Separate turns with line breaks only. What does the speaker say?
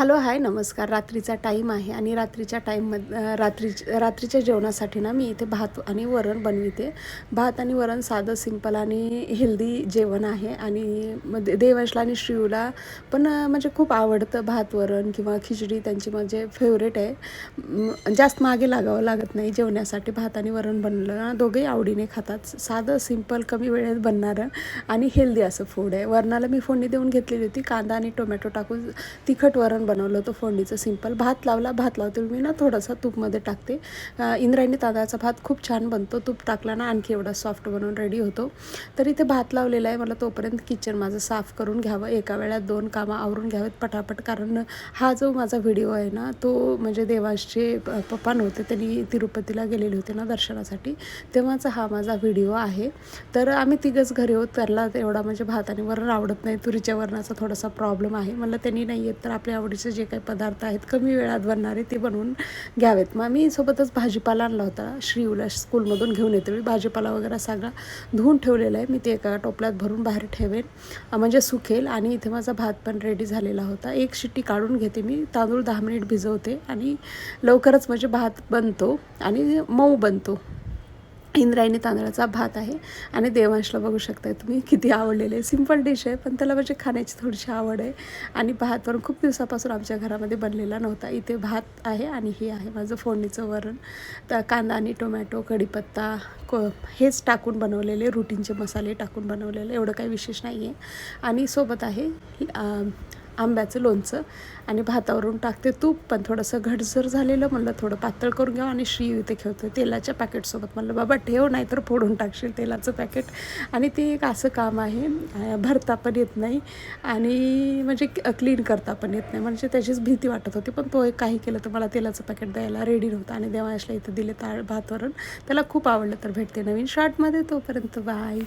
Hello hi नमस्कार. रात्रीचा time आहे आणि रात्रीच्या टाईममध्ये रात्री रात्रीच्या जेवणासाठी ना मी इथे भात आणि वरण बनविते. भात आणि वरण साधं सिंपल आणि हेल्दी जेवण आहे आणि मध्ये देवांशला आणि श्रीयूला पण म्हणजे खूप आवडतं भात वरण किंवा खिचडी त्यांची म्हणजे फेवरेट आहे. जास्त मागे लागावं लागत नाही जेवण्यासाठी भात आणि वरण बनलं. ना दोघेही आवडीने खातात. साधं सिंपल कमी वेळेत बनणारं आणि हेल्दी असं फूड आहे. वरणाला मी फोडणी देऊन घेतलेली होती. कांदा आणि टोमॅटो टाकून तिखट वरण बनवलं होतं फोडणीचं सिंपल. भात लावला भात लावते मी ना थोडासा तूपमध्ये टाकते. इंद्रायणी तांदळाचा भात खूप छान बनतो. तूप टाकला ना आणखी एवढा सॉफ्ट बनवून रेडी होतो. तर इथे भात लावलेला आहे. मला तोपर्यंत किचन माझं साफ करून घ्यावं. एका वेळात दोन कामं आवरून घ्यावेत पटापट. कारण हा जो माझा व्हिडिओ आहे ना तो म्हणजे देवांचे प- पप्पा नव्हते. त्यांनी तिरुपतीला गेलेले होते ना दर्शनासाठी. तेव्हाचा हा माझा व्हिडिओ आहे. तर आम्ही तिघंच घरी होत त्याला एवढा म्हणजे भात आणि वरण आवडत नाही. तुरीच्या वरणाचा थोडासा प्रॉब्लेम आहे. मला त्यांनी नाही येत तर आपल्या आवडीचे जे काही पदार्थ आहेत कमी वेळात बनणारे ते बनवून घ्यावेत. मग मी सोबतच भाजीपाला आणला होता श्रीयूला स्कूलमधून घेऊन येते. मी भाजीपाला वगैरे सगळा धुवून ठेवलेला आहे. मी ते एका टोपल्यात भरून बाहेर ठेवेन म्हणजे सुकेल आणि इथे माझा भात पण रेडी झालेला होता. एक शिट्टी काढून घेते मी. तांदूळ दहा मिनिट भिजवते आणि लवकरच म्हणजे भात बनतो आणि मऊ बनतो. इंद्रायणी तांदळाचा भात आहे. आणि देवांशला बघू शकताय तुम्ही किती आवडलेले. आहे सिंपल डिश आहे पण त्याला म्हणजे खाण्याची थोडीशी आवड आहे. आणि भात पण खूप दिवसापासून आमच्या घरामध्ये बनलेला नव्हता. इथे भात आहे आणि हे आहे माझं फोडणीचं वरण. तर कांदा आणि टोमॅटो कढीपत्ता को हेच टाकून बनवलेले रुटीनचे मसाले टाकून बनवलेले एवढं काही विशेष नाही आहे आणि सोबत आहे आंब्याचं लोणचं आणि भातावरून टाकते तूप पण थोडंसं घटसर झालेलं म्हणलं थोडं पातळ करून घ्यावं आणि श्री इथे खेळतो तेलाच्या पॅकेटसोबत. म्हणलं बाबा ठेव नाही तर फोडून टाकशील तेलाचं पॅकेट. आणि ते एक असं काम आहे भरता पण येत नाही आणि म्हणजे क्लीन करता पण येत नाही. म्हणजे त्याचीच भीती वाटत होती पण तो एक काही केलं तर मला तेलाचं पॅकेट द्यायला रेडी नव्हतं आणि देवाशला इथं दिले ताळ भातवरून त्याला खूप आवडलं तर भेटते नवीन शॉर्टमध्ये तोपर्यंत बाय